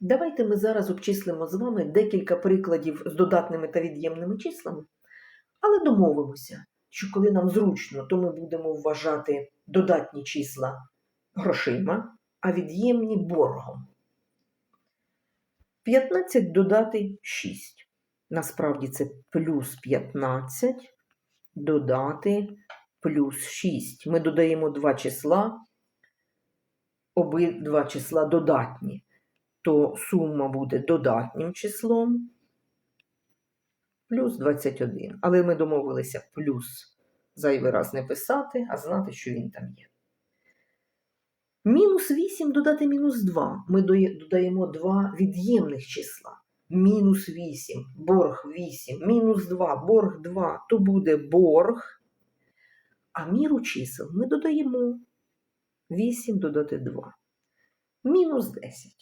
Давайте ми зараз обчислимо з вами декілька прикладів з додатними та від'ємними числами, але домовимося, що коли нам зручно, то ми будемо вважати додатні числа грошима, а від'ємні боргом. 15 додати 6. Насправді це плюс 15 додати плюс 6. Ми додаємо два числа, обидва числа додатні, то сума буде додатнім числом плюс 21. Але ми домовилися плюс зайвий раз не писати, а знати, що він там є. Мінус 8 додати мінус 2. Ми додаємо два від'ємних числа. Мінус 8, борг 8, мінус 2, борг 2, то буде борг. А міру чисел ми додаємо 8 додати 2. Мінус 10.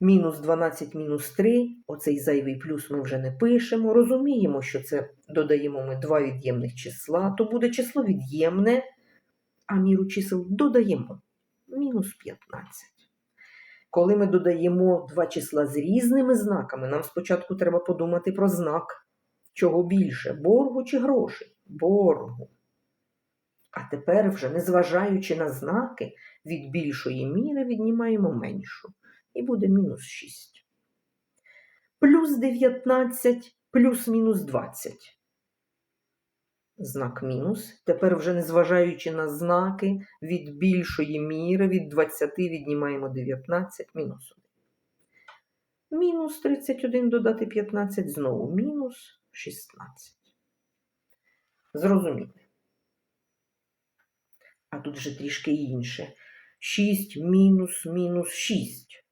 Мінус 12, мінус 3. Оцей зайвий плюс ми вже не пишемо. Розуміємо, що це додаємо ми два від'ємних числа, то буде число від'ємне, а міру чисел додаємо. Мінус 15. Коли ми додаємо два числа з різними знаками, нам спочатку треба подумати про знак. Чого більше боргу чи грошей? Боргу. А тепер, вже незважаючи на знаки, від більшої міри віднімаємо меншу. І буде мінус 6. Плюс 19 плюс мінус 20. Знак мінус. Тепер, вже незважаючи на знаки, від більшої міри, від 20 віднімаємо 19 мінус 1. Мінус 31 додати 15, знову мінус 16. Зрозуміли. А тут же трішки інше. 6 мінус мінус 6.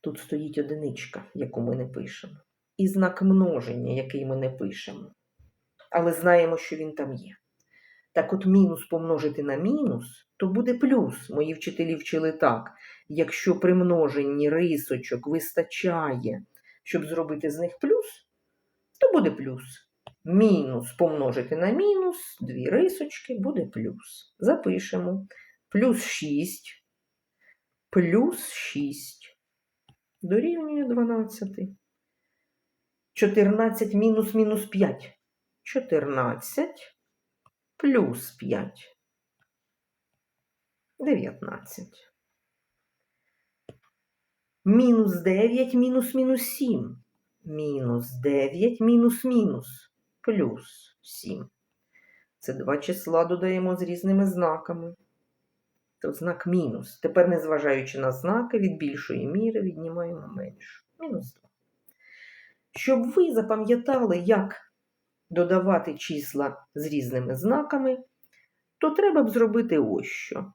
Тут стоїть одиничка, яку ми не пишемо. І знак множення, який ми не пишемо. Але знаємо, що він там є. Так от мінус помножити на мінус, то буде плюс. Мої вчителі вчили так. Якщо при множенні рисочок вистачає, щоб зробити з них плюс, то буде плюс. Мінус помножити на мінус, дві рисочки, буде плюс. Запишемо. Плюс 6, плюс 6 дорівнює 12. 14 мінус мінус 5. 14 плюс 5. 19. Мінус 9 мінус мінус 7. Мінус 9 мінус мінус плюс 7. Це два числа додаємо з різними знаками. То знак мінус. Тепер, незважаючи на знаки, від більшої міри віднімаємо меншу. Мінус 2. Щоб ви запам'ятали, як додавати числа з різними знаками, то треба б зробити ось що.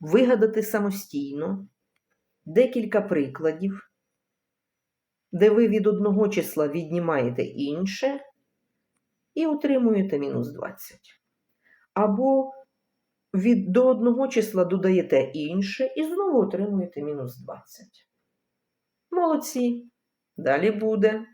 Вигадати самостійно декілька прикладів, де ви від одного числа віднімаєте інше і отримуєте мінус 20. Або від до одного числа додаєте інше і знову отримуєте мінус 20. Молодці! Далі буде.